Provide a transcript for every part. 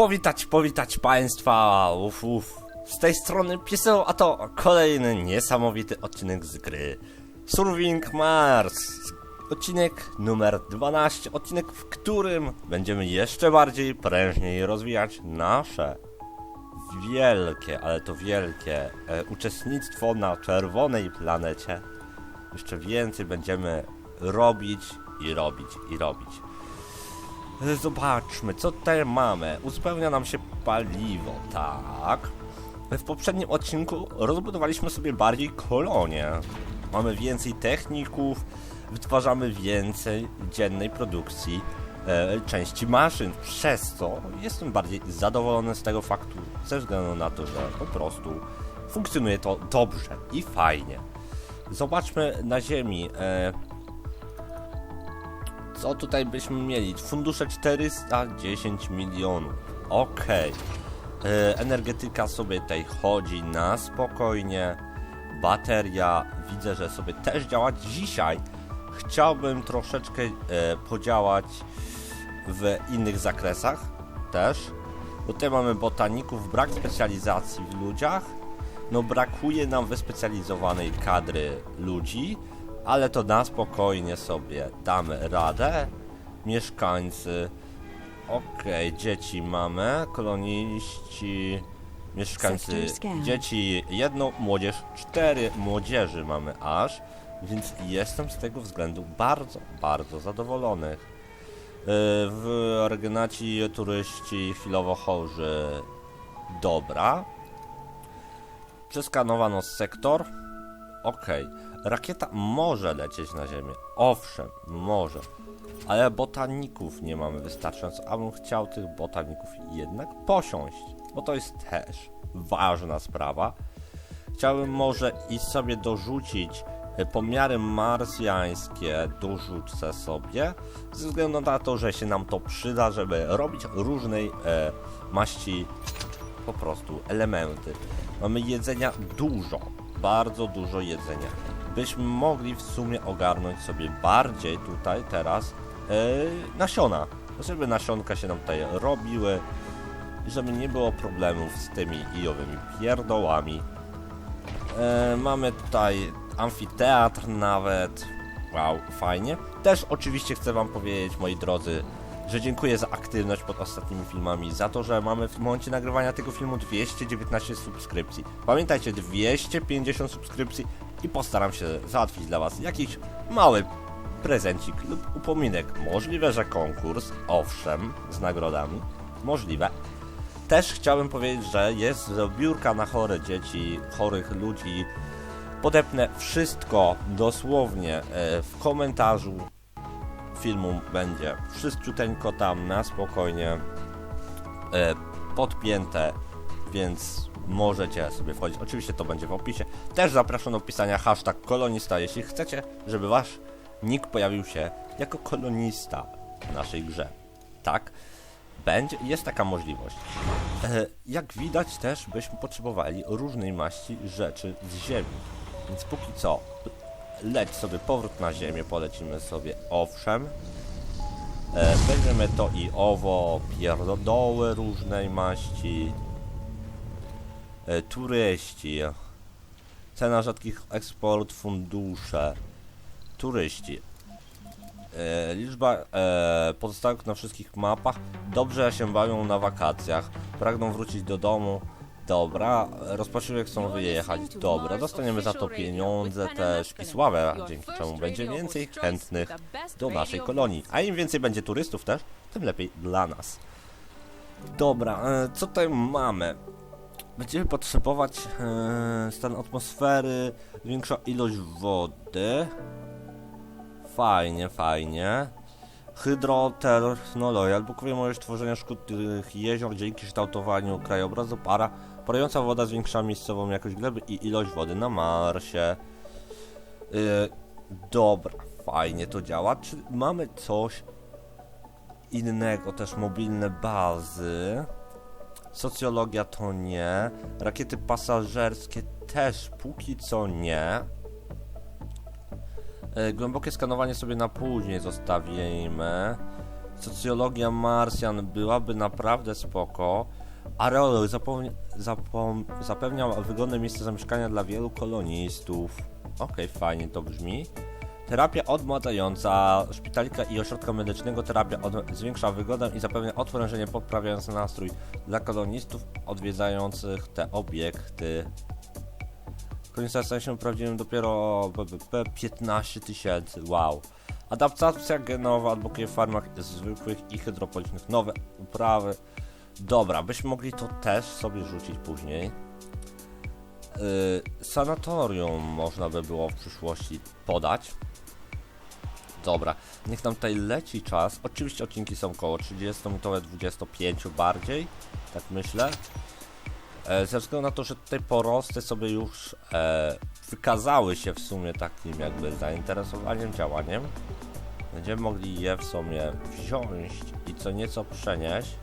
powitać, powitać Państwa, uf, uf. Z tej strony Pieseł, a to kolejny niesamowity odcinek z gry Surving Mars. Odcinek numer 12, odcinek w którym będziemy jeszcze bardziej prężniej rozwijać nasze wielkie, ale to wielkie e, uczestnictwo na czerwonej planecie. Jeszcze więcej będziemy robić i robić i robić. Zobaczmy, co tutaj mamy. Uzupełnia nam się paliwo, tak. W poprzednim odcinku rozbudowaliśmy sobie bardziej kolonie. Mamy więcej techników, wytwarzamy więcej dziennej produkcji e, części maszyn. Przez co jestem bardziej zadowolony z tego faktu, ze względu na to, że po prostu funkcjonuje to dobrze i fajnie. Zobaczmy na Ziemi. E, co tutaj byśmy mieli? Fundusze 410 milionów. Okej. E, Energetyka sobie tutaj chodzi na spokojnie. Bateria widzę, że sobie też działa. Dzisiaj chciałbym troszeczkę e, podziałać w innych zakresach też. Bo tutaj mamy botaników, brak specjalizacji w ludziach. No brakuje nam wyspecjalizowanej kadry ludzi, ale to na spokojnie sobie damy radę. Mieszkańcy. Okej, dzieci mamy, koloniści, mieszkańcy, dzieci jedno, młodzież cztery młodzieży mamy aż, więc jestem z tego względu bardzo, bardzo zadowolony. Yy, W Argenaci turyści chwilowo chorzy, dobra. Przeskanowano sektor, Okej, rakieta może lecieć na Ziemię. Owszem, może. Ale botaników nie mamy wystarczająco, a bym chciał tych botaników jednak posiąść, bo to jest też ważna sprawa. Chciałbym może i sobie dorzucić e, pomiary marsjańskie, dorzucę sobie, ze względu na to, że się nam to przyda, żeby robić różnej e, maści po prostu elementy. Mamy jedzenia dużo, bardzo dużo jedzenia. Byśmy mogli w sumie ogarnąć sobie bardziej tutaj teraz e, nasiona, żeby nasionka się nam tutaj robiły i żeby nie było problemów z tymi ijowymi pierdołami. E, mamy tutaj amfiteatr nawet. Wow, fajnie. Też oczywiście chcę wam powiedzieć, moi drodzy, że dziękuję za aktywność pod ostatnimi filmami, za to, że mamy w momencie nagrywania tego filmu 219 subskrypcji. Pamiętajcie, 250 subskrypcji i postaram się załatwić dla was jakiś mały prezencik lub upominek. Możliwe, że konkurs, owszem, z nagrodami. Możliwe. Też chciałbym powiedzieć, że jest zbiórka na chore dzieci, chorych ludzi. Podepnę wszystko dosłownie e, w komentarzu filmu będzie wszystciuteńko tam na spokojnie e, podpięte, więc możecie sobie wchodzić. Oczywiście to będzie w opisie. Też zapraszam do pisania hashtag kolonista, jeśli chcecie, żeby wasz nick pojawił się jako kolonista w naszej grze. Tak? Będzie, jest taka możliwość. E, jak widać też byśmy potrzebowali różnej maści rzeczy z ziemi. Więc póki co leć sobie powrót na ziemię, polecimy sobie owszem. E, weźmiemy to i owo, pierdoły różnej maści. E, turyści. Cena rzadkich eksport, fundusze. Turyści. E, liczba e, pozostałych na wszystkich mapach. Dobrze się bawią na wakacjach. Pragną wrócić do domu. Dobra, rozpaczliwie chcą wyjechać. Dobra, dostaniemy za to pieniądze też i sławę, dzięki czemu będzie więcej chętnych do naszej kolonii. A im więcej będzie turystów też, tym lepiej dla nas. Dobra, e, co tutaj mamy? Będziemy potrzebować e, stan atmosfery, większa ilość wody. Fajnie, fajnie. Hydrotechnologia, albowiem możliwość tworzenia szkódnych jezior dzięki kształtowaniu krajobrazu para. Parająca woda zwiększa miejscową jakość gleby i ilość wody na Marsie. Yy, dobra, fajnie to działa. Czy mamy coś innego, też mobilne bazy? Socjologia to nie. Rakiety pasażerskie też póki co nie. E, Głębokie skanowanie sobie na później zostawimy. Socjologia Marsjan byłaby naprawdę spoko. Zapom- zapewniał wygodne miejsce zamieszkania dla wielu kolonistów. Okej, fajnie to brzmi. Terapia odmładzająca szpitalika i ośrodka medycznego. Terapia od- zwiększa wygodę i zapewnia odprężenie, poprawiając nastrój dla kolonistów odwiedzających te obiekty. Kolonista staje się prawdziwym dopiero BBP 15 tysięcy. Wow. Adaptacja genowa adwokuje w farmach zwykłych i hydroponicznych. Nowe uprawy. Dobra, byśmy mogli to też sobie rzucić później. Yy, sanatorium można by było w przyszłości podać. Dobra, niech nam tutaj leci czas. Oczywiście odcinki są około 30-minutowe, 25 bardziej, tak myślę. E, ze względu na to, że tutaj porosty sobie już e, wykazały się w sumie takim jakby zainteresowaniem, działaniem, będziemy mogli je w sumie wziąć i co nieco przenieść.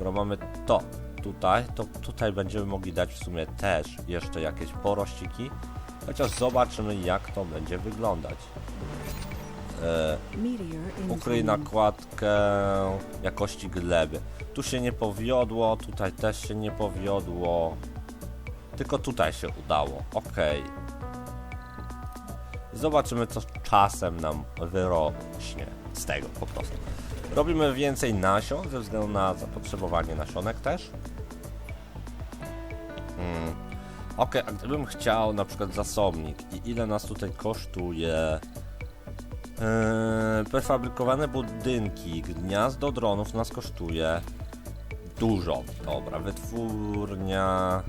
Skoro mamy to tutaj, to tutaj będziemy mogli dać w sumie też jeszcze jakieś porościki, chociaż zobaczymy jak to będzie wyglądać. E, ukryj nakładkę jakości gleby. Tu się nie powiodło, tutaj też się nie powiodło. Tylko tutaj się udało. Okej. Zobaczymy, co czasem nam wyrośnie z tego po prostu. Robimy więcej nasion ze względu na zapotrzebowanie nasionek też. Hmm. Okej, a gdybym chciał na przykład zasobnik i ile nas tutaj kosztuje Eee, prefabrykowane budynki, gniazdo dronów nas kosztuje dużo. Dobra, wytwórnia,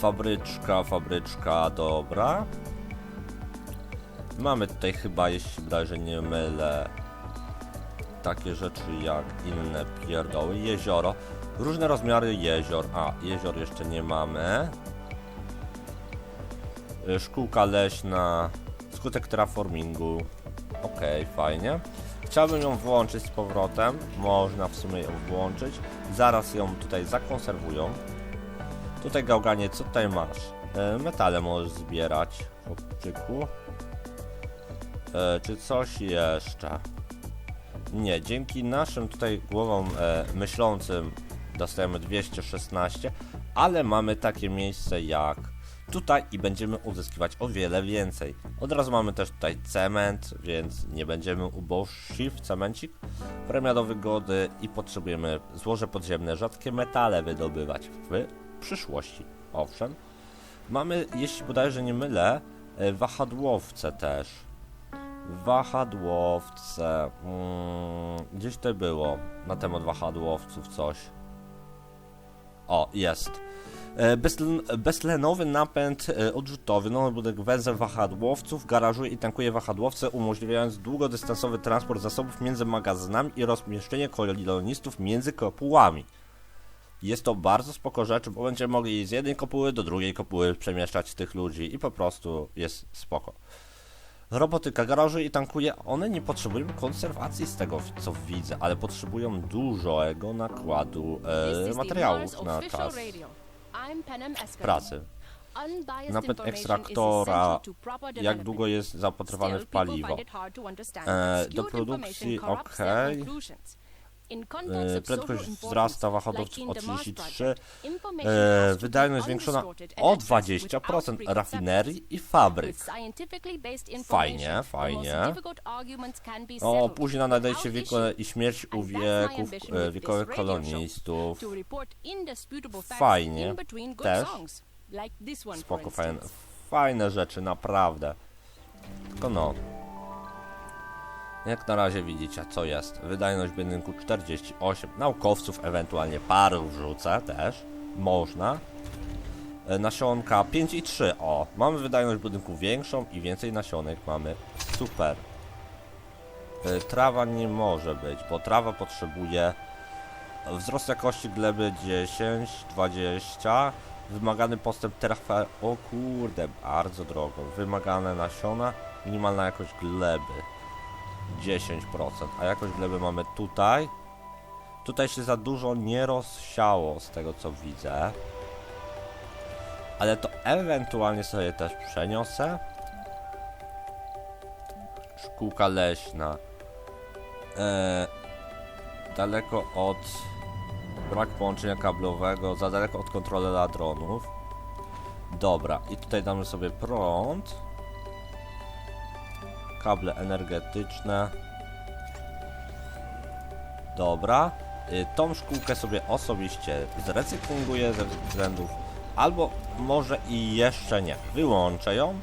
fabryczka, fabryczka, dobra. Mamy tutaj chyba, jeśli że nie mylę, takie rzeczy jak inne pierdoły. Jezioro, różne rozmiary jezior. A, jezior jeszcze nie mamy. Y, Szkółka leśna, skutek terraformingu. Okej, fajnie. Chciałbym ją włączyć z powrotem. Można w sumie ją włączyć. Zaraz ją tutaj zakonserwują. Tutaj gałganie, co tutaj masz? E, metale możesz zbierać, chłopczyku. E, czy coś jeszcze? Nie, dzięki naszym tutaj głowom e, myślącym dostajemy 216, ale mamy takie miejsce jak tutaj i będziemy uzyskiwać o wiele więcej. Od razu mamy też tutaj cement, więc nie będziemy ubożsi w cemencik. Premia do wygody i potrzebujemy złoże podziemne, rzadkie metale wydobywać w przyszłości. Owszem. Mamy, jeśli bodajże nie mylę, e, wahadłowce też. Wahadłowce. Mm, gdzieś to było na temat wahadłowców coś. O, jest. E, Beztlenowy napęd e, odrzutowy. Nowy budynek węzeł wahadłowców garażuje i tankuje wahadłowce, umożliwiając długodystansowy transport zasobów między magazynami i rozmieszczenie kolonistów między kopułami. Jest to bardzo spoko rzecz, bo będziemy mogli z jednej kopuły do drugiej kopuły przemieszczać tych ludzi i po prostu jest spoko. Robotyka garaży i tankuje. One nie potrzebują konserwacji z tego co widzę, ale potrzebują dużego nakładu e, materiałów na czas pracy. Napęd ekstraktora, jak długo jest zapotrzebowane w paliwo. E, do produkcji ok. E, prędkość wzrasta wahadłowców o 33, e, wydajność zwiększona o 20%, rafinerii i fabryk. Fajnie, fajnie. O, później nadaje się wiek i śmierć u wieków e, wiekowych kolonistów. Fajnie. Też. Spoko, fajne, fajne rzeczy, naprawdę. Tylko no. Jak na razie widzicie, co jest. Wydajność budynku 48. Naukowców ewentualnie parę wrzucę też. Można. E, Nasionka 5 i 3. O, mamy wydajność budynku większą i więcej nasionek mamy. Super. E, Trawa nie może być, bo trawa potrzebuje wzrost jakości gleby 10, 20, wymagany postęp terrafa... O kurde, bardzo drogo. Wymagane nasiona, minimalna jakość gleby 10%, a jakość gleby mamy tutaj. Tutaj się za dużo nie rozsiało z tego co widzę. Ale to ewentualnie sobie też przeniosę. Szkółka leśna. e, daleko od brak połączenia kablowego, za daleko od kontrolera dronów. Dobra, i tutaj damy sobie prąd. Kable energetyczne. Dobra. Y, Tą szkółkę sobie osobiście zrecyklinguję ze względów albo może i jeszcze nie. Wyłączę ją.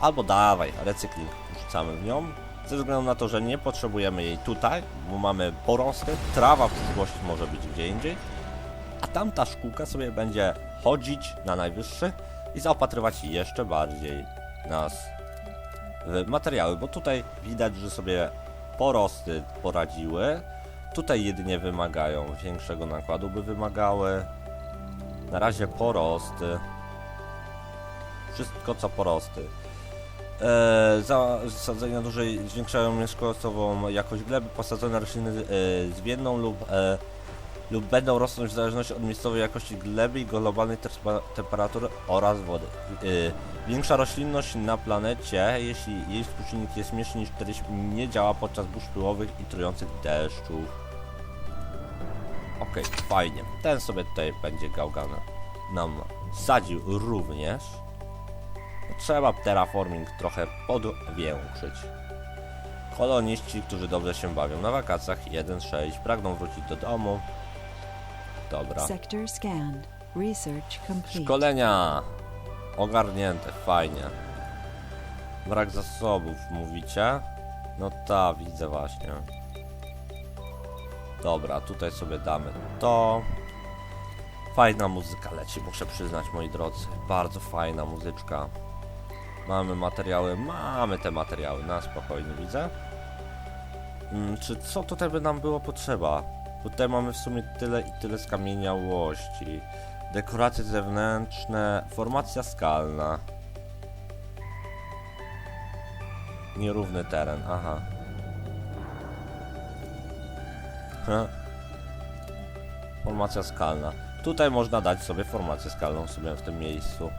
Albo dawaj, recykling wrzucamy w nią. Ze względu na to, że nie potrzebujemy jej tutaj, bo mamy porosty, trawa w przyszłości może być gdzie indziej. A tamta szkółka sobie będzie chodzić na najwyższy i zaopatrywać jeszcze bardziej nas materiały, bo tutaj widać, że sobie porosty poradziły. Tutaj jedynie wymagają większego nakładu, by wymagały. Na razie porosty. Wszystko co porosty. E, za zasadzenia dużej zwiększają mieszkową jakość gleby, posadzone rośliny e, zwiedną lub, e, lub będą rosnąć w zależności od miejscowej jakości gleby i globalnej temperatury oraz wody. E, większa roślinność na planecie, jeśli jej współczynnik jest mniejszy niż 40, nie działa podczas burz pyłowych i trujących deszczów. Okej, fajnie. Ten sobie tutaj będzie gałgana nam sadził również. Trzeba terraforming trochę podwiększyć. Koloniści, którzy dobrze się bawią na wakacjach 1-6, pragną wrócić do domu. Dobra. Sector. Research complete. Szkolenia ogarnięte, fajnie. Brak zasobów, mówicie? No ta, widzę właśnie. Dobra, tutaj sobie damy to. Fajna muzyka leci, muszę przyznać, moi drodzy. Bardzo fajna muzyczka. Mamy materiały, mamy te materiały, na spokojnie widzę. Mm, czy co tutaj by nam było potrzeba? Tutaj mamy w sumie tyle i tyle skamieniałości. Dekoracje zewnętrzne, formacja skalna. Nierówny teren, aha. Ha. Formacja skalna. Tutaj można dać sobie formację skalną sobie w tym miejscu.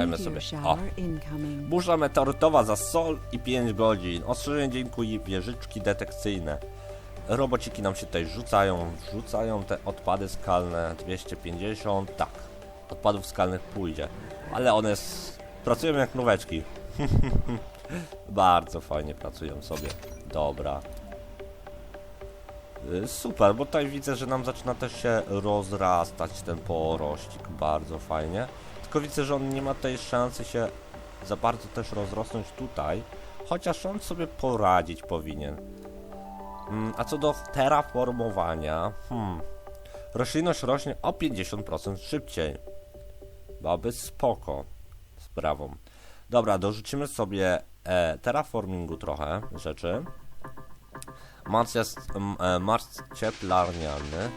Dajmy sobie. O. Burza meteorytowa za sol i 5 godzin. Ostrzeżenie dziękuję wieżyczki detekcyjne. Robociki nam się tutaj rzucają, rzucają te odpady skalne 250, tak. Odpadów skalnych pójdzie, ale one s- pracują jak mróweczki. Bardzo fajnie pracują sobie. Dobra. Y, Super, bo tutaj widzę, że nam zaczyna też się rozrastać ten porościk. Bardzo fajnie. Tylko widzę, że on nie ma tej szansy się za bardzo też rozrosnąć tutaj. Chociaż on sobie poradzić powinien. Mm, A co do terraformowania, hmm, roślinność rośnie o 50% szybciej. Byłaby spoko sprawą. Dobra, dorzucimy sobie e, terraformingu trochę rzeczy. Mars, jest, e, Mars cieplarniany.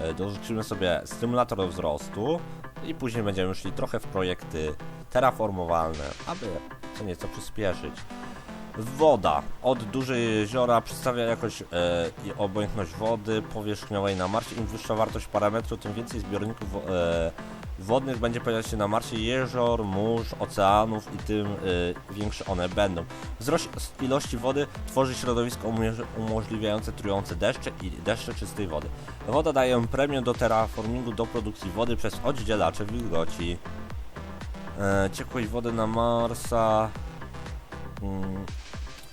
E, dorzucimy sobie stymulator wzrostu i później będziemy szli trochę w projekty terraformowalne, aby co nieco przyspieszyć. Woda. Od dużej jeziora przedstawia jakość e, i obojętność wody powierzchniowej na Marsie. Im wyższa wartość parametru, tym więcej zbiorników e, wodnych będzie pojawiać się na Marsie. Jezior, mórz, oceanów i tym e, większe one będą. Wzrost ilości wody tworzy środowisko umoż- umożliwiające trujące deszcze i deszcze czystej wody. Woda daje premię do terraformingu do produkcji wody przez oddzielacze wilgoci. E, ciekłość wody na Marsa. Mm,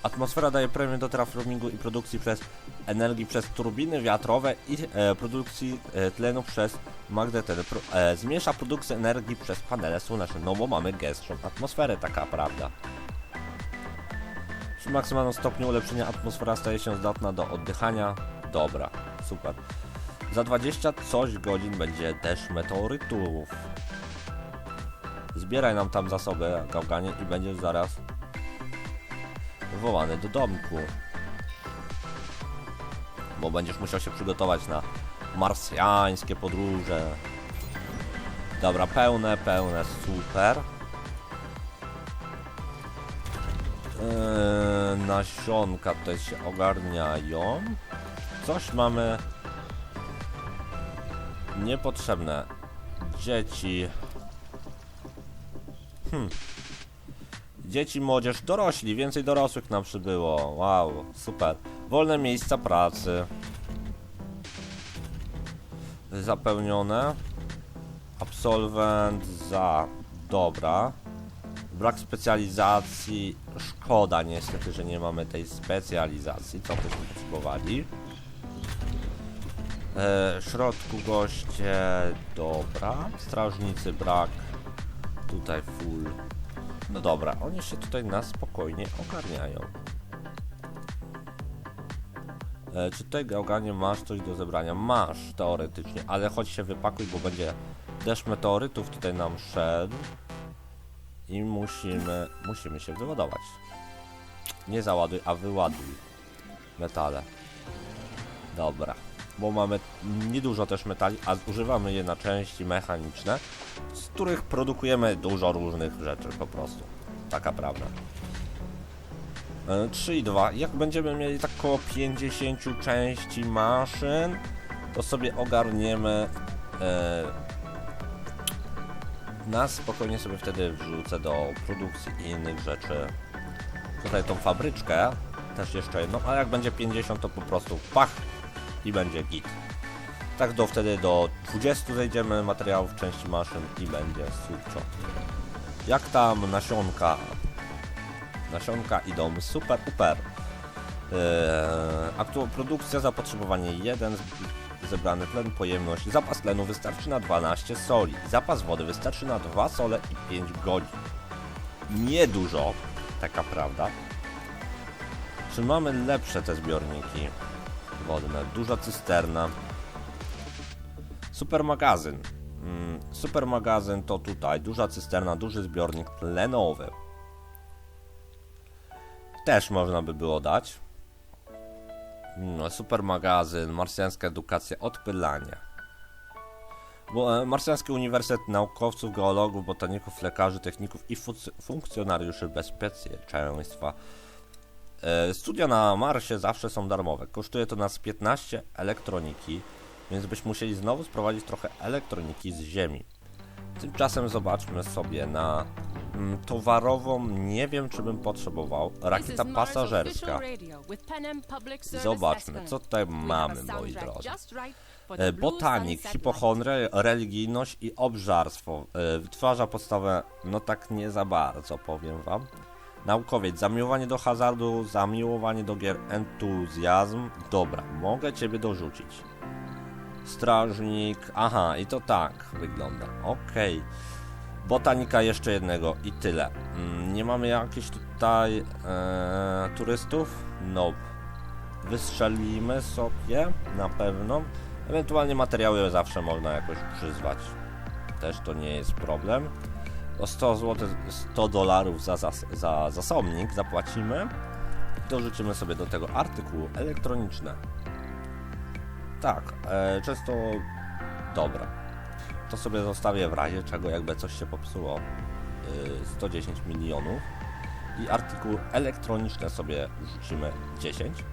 Atmosfera daje premię do terraformingu i produkcji przez energii przez turbiny wiatrowe i e, produkcji e, tlenu przez magnetedy. Pro, e, zmniejsza produkcję energii przez panele słoneczne, no bo mamy gęstszą atmosferę, taka prawda. Przy maksymalnym stopniu ulepszenia atmosfera staje się zdatna do oddychania. Dobra, super. Za 20 coś godzin będzie deszcz meteorytów. Zbieraj nam tam zasoby, gałganie, i będziesz zaraz wołany do domku. Bo będziesz musiał się przygotować na marsjańskie podróże. Dobra, pełne, pełne, super. Yy, nasionka tutaj się ogarniają. Coś mamy niepotrzebne. Dzieci. hm. Dzieci, młodzież, dorośli, więcej dorosłych nam przybyło. Wow, super. Wolne miejsca pracy. Zapełnione. Absolwent za. Dobra. Brak specjalizacji. Szkoda niestety, że nie mamy tej specjalizacji, co byśmy potrzebowali. E, środku goście. Dobra. Strażnicy brak. Tutaj full. No dobra, oni się tutaj na spokojnie ogarniają. E, czy tutaj Gałganie masz coś do zebrania? Masz, teoretycznie, ale chodź się wypakuj, bo będzie deszcz meteorytów tutaj nam szedł. I musimy, musimy się wyładować. Nie załaduj, a wyładuj metale. Dobra, bo mamy niedużo też metali, a używamy je na części mechaniczne, z których produkujemy dużo różnych rzeczy po prostu. Taka prawda. E, 3 i 2. Jak będziemy mieli tak około 50 części maszyn, to sobie ogarniemy. E, na spokojnie sobie wtedy wrzucę do produkcji innych rzeczy. Tutaj tą fabryczkę, też jeszcze jedną, a jak będzie 50 to po prostu pach i będzie git. Tak do wtedy do 20 zejdziemy materiałów części maszyn i będzie super. Jak tam nasionka? Nasionka idą super, super. Eee, aktualna produkcja, zapotrzebowanie 1, zebrany tlen, pojemność. Zapas tlenu wystarczy na 12 soli. Zapas wody wystarczy na 2 sole i 5 godzin. Niedużo, taka prawda. Czy mamy lepsze te zbiorniki wodne? Duża cysterna. Super magazyn. Mm, super magazyn to tutaj. Duża cysterna, duży zbiornik tlenowy. Też można by było dać. No, super magazyn, marsjańska edukacja, odpylanie. Bo e, Marsjański Uniwersytet Naukowców, Geologów, Botaników, Lekarzy, Techników i fun- Funkcjonariuszy Bezpieczeństwa. E, Studia na Marsie zawsze są darmowe. Kosztuje to nas 15 elektroniki, więc byśmy musieli znowu sprowadzić trochę elektroniki z Ziemi. Tymczasem zobaczmy sobie na mm, towarową, nie wiem czy bym potrzebował, rakieta pasażerska. Zobaczmy, co tutaj mamy, moi drodzy. E, Botanik, hipochondria, religijność i obżarstwo. E, Wytwarza podstawę, no tak nie za bardzo, powiem wam. Naukowiec, zamiłowanie do hazardu, zamiłowanie do gier, entuzjazm. Dobra, mogę ciebie dorzucić. Strażnik, aha, i to tak wygląda. Okej. Botanika jeszcze jednego i tyle. Mm, Nie mamy jakichś tutaj e, turystów? Nope. Wystrzelimy sobie na pewno. Ewentualnie materiały zawsze można jakoś przyzwać. Też to nie jest problem. O 100 zł, 100 dolarów za, za, za zasobnik zapłacimy. Dorzucimy sobie do tego artykuły elektroniczne. Tak, e, często dobra. To sobie zostawię w razie czego, jakby coś się popsuło. Y, 110 milionów. I artykuły elektroniczne sobie rzucimy 10,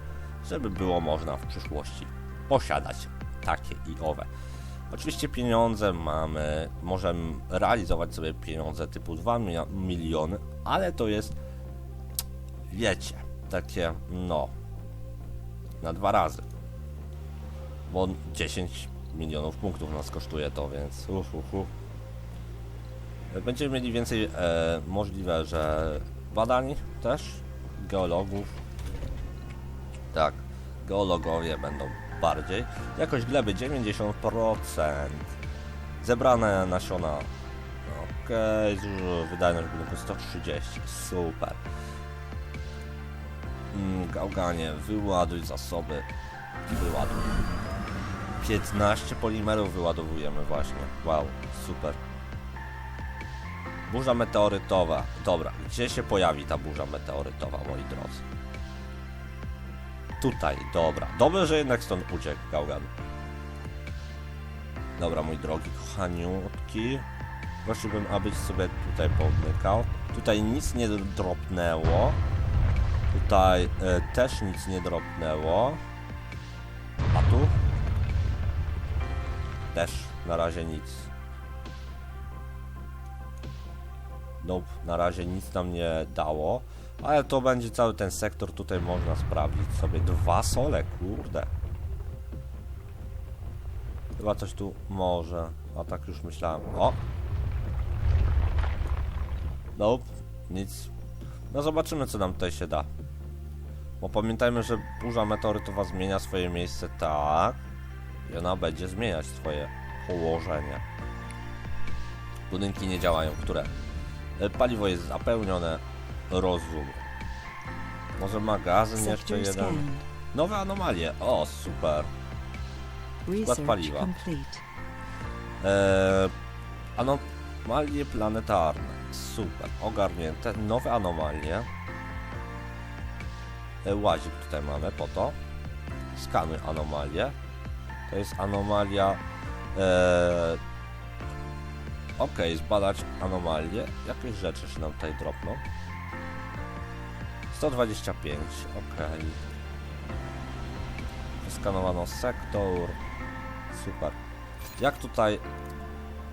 żeby było można w przyszłości posiadać takie i owe. Oczywiście pieniądze mamy, możemy realizować sobie pieniądze typu 2 mi- miliony, ale to jest, wiecie, takie no, na dwa razy. Bo 10 milionów punktów nas kosztuje to, więc uf, uf, uf. Będziemy mieli więcej e, możliwe, że badań też, geologów. Tak, geologowie będą bardziej. Jakość gleby 90%. Zebrane nasiona. Okej, okay, wydajność budynku 130. Super. Mm, Gałganie, wyładuj zasoby. Wyładuj. 15 polimerów wyładowujemy właśnie. Wow, super. Burza meteorytowa. Dobra, gdzie się pojawi ta burza meteorytowa, moi drodzy? Tutaj, dobra. Dobrze, że jednak stąd uciekł Gaugan. Dobra, mój drogi kochaniutki. Prosiłbym, abyś sobie tutaj pomykał. Tutaj nic nie dropnęło. Tutaj e, też nic nie dropnęło. A tu? Też na razie nic. Nope, na razie nic nam nie dało. Ale to będzie cały ten sektor, tutaj można sprawdzić sobie. Dwa sole, kurde. Chyba coś tu może. A tak już myślałem. O! Nope, nic. No zobaczymy co nam tutaj się da. Bo pamiętajmy, że burza meteorytowa zmienia swoje miejsce tak. I ona będzie zmieniać swoje położenie. Budynki nie działają, które e, paliwo jest zapełnione. Rozumiem. Może magazyn jeszcze jeden. Nowe anomalie. O, super. Research paliwa. Eee, anomalie planetarne. Super. Ogarnięte. Nowe anomalie. E, łazik tutaj mamy po to. Skanuj anomalię. To jest anomalia. Eee, ok, zbadać anomalię. Jakieś rzeczy się nam tutaj dropną. 125. Ok. Skanowano sektor. Super. Jak tutaj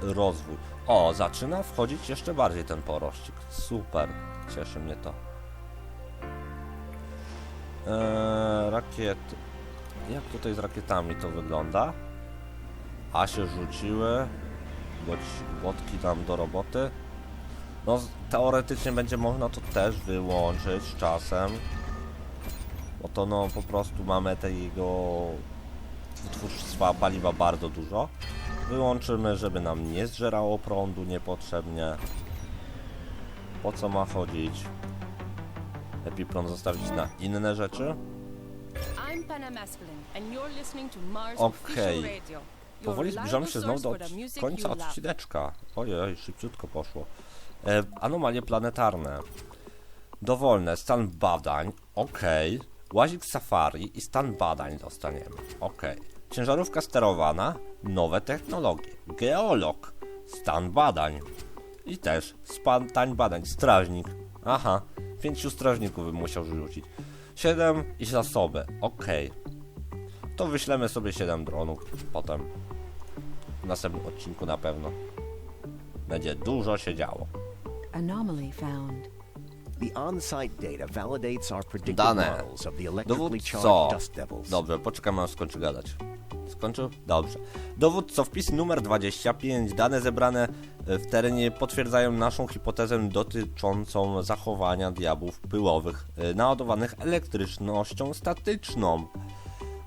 rozwój? O, zaczyna wchodzić jeszcze bardziej ten porościk. Super. Cieszy mnie to. Eee, rakiety. Jak tutaj z rakietami to wygląda? A się rzuciły. Łodki tam do roboty. No, teoretycznie będzie można to też wyłączyć czasem. Bo to no po prostu mamy tego wytwórstwa paliwa bardzo dużo. Wyłączymy, żeby nam nie zżerało prądu niepotrzebnie. Po co ma chodzić? Lepiej prąd zostawić na inne rzeczy. I'm Panamasculine, and you're listening to Mars Okej. Official Radio. Your Powoli zbliżamy reliable się znowu do source for the music końca you love. odcineczka. Ojej, szybciutko poszło. E, anomalie planetarne. Dowolne, stan badań, ok. Łazik safari i stan badań dostaniemy, ok. Ciężarówka sterowana, nowe technologie. Geolog, stan badań. I też stan badań, strażnik. Aha, pięciu strażników bym musiał rzucić. Siedem i zasoby, ok. To wyślemy sobie 7 dronów potem. W następnym odcinku na pewno. Będzie dużo się działo. Anomaly found. The on-site data validates our predicted Dane. models of the electrically charged Dowódco. dust devils. Dobrze, poczekamy aż skończy gadać. Skończył? Dobrze. Dowódco, wpis numer 25. Dane zebrane e, w terenie potwierdzają naszą hipotezę dotyczącą zachowania diabłów pyłowych e, naładowanych elektrycznością statyczną.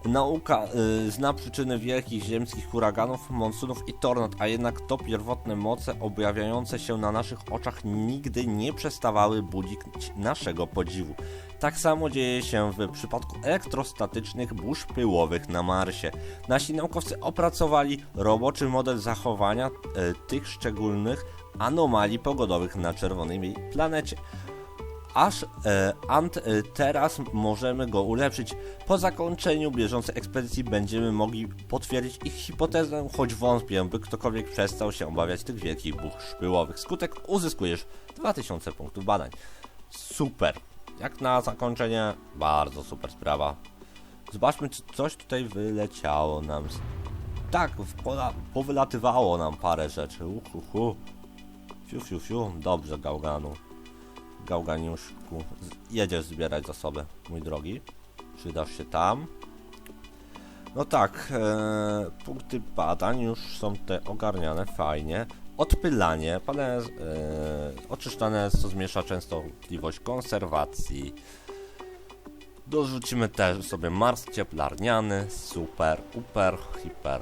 Nauka y, zna przyczyny wielkich ziemskich huraganów, monsunów i tornad, a jednak to pierwotne moce objawiające się na naszych oczach nigdy nie przestawały budzić naszego podziwu. Tak samo dzieje się w przypadku elektrostatycznych burz pyłowych na Marsie. Nasi naukowcy opracowali roboczy model zachowania y, tych szczególnych anomalii pogodowych na czerwonej planecie aż e, Ant e, teraz możemy go ulepszyć. Po zakończeniu bieżącej ekspedycji będziemy mogli potwierdzić ich hipotezę, choć wątpię, by ktokolwiek przestał się obawiać tych wielkich burz pyłowych. Skutek uzyskujesz 2000 punktów badań. Super. Jak na zakończenie, bardzo super sprawa. Zobaczmy, czy coś tutaj wyleciało nam. Tak, pola, powylatywało nam parę rzeczy. Uhuhu. Fiu, fiu, fiu. Dobrze, Gałganu. Gałganiuszku, jedziesz zbierać zasoby, mój drogi. Przydasz się tam. No tak, e, punkty badań już są te ogarniane, fajnie. Odpylanie, pane, e, oczyszczane, co zmniejsza częstotliwość konserwacji. Dorzucimy też sobie Mars cieplarniany, super, uper, hiper.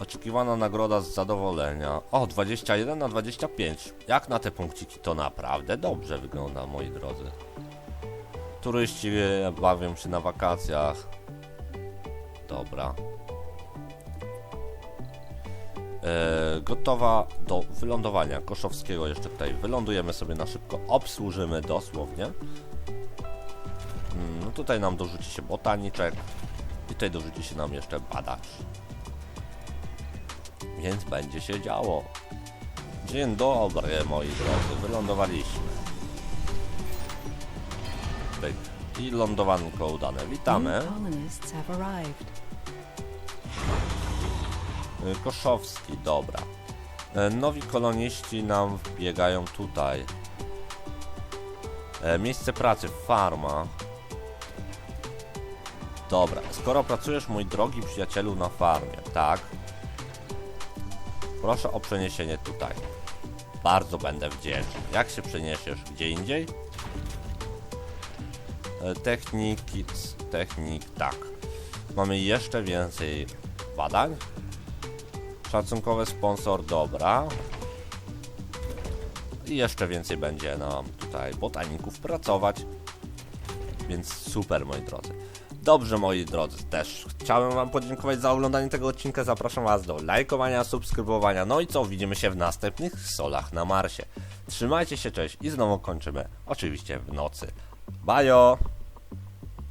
Oczekiwana nagroda z zadowolenia. O, 21 na 25. Jak na te punkciki to naprawdę dobrze wygląda, moi drodzy. Turyści bawią się na wakacjach. Dobra. E, gotowa do wylądowania Koszowskiego. Jeszcze tutaj wylądujemy sobie na szybko. Obsłużymy dosłownie. Mm, no tutaj nam dorzuci się botaniczek. I tutaj dorzuci się nam jeszcze badacz więc będzie się działo. Dzień dobry, moi drodzy, wylądowaliśmy. Pyk. I lądowanko udane. Witamy. Y, Koszowski, dobra. E, Nowi koloniści nam biegają tutaj. E, Miejsce pracy, farma. Dobra, skoro pracujesz, mój drogi przyjacielu, na farmie, tak? Proszę o przeniesienie tutaj. Bardzo będę wdzięczny. Jak się przeniesiesz gdzie indziej? E, Techniki, c- technik, tak. Mamy jeszcze więcej badań. Szacunkowy sponsor, dobra. I jeszcze więcej będzie nam tutaj botaników pracować. Więc super, moi drodzy. Dobrze, moi drodzy, też chciałem Wam podziękować za oglądanie tego odcinka. Zapraszam Was do lajkowania, subskrybowania. No i co? Widzimy się w następnych solach na Marsie. Trzymajcie się, cześć i znowu kończymy. Oczywiście w nocy. Bajo!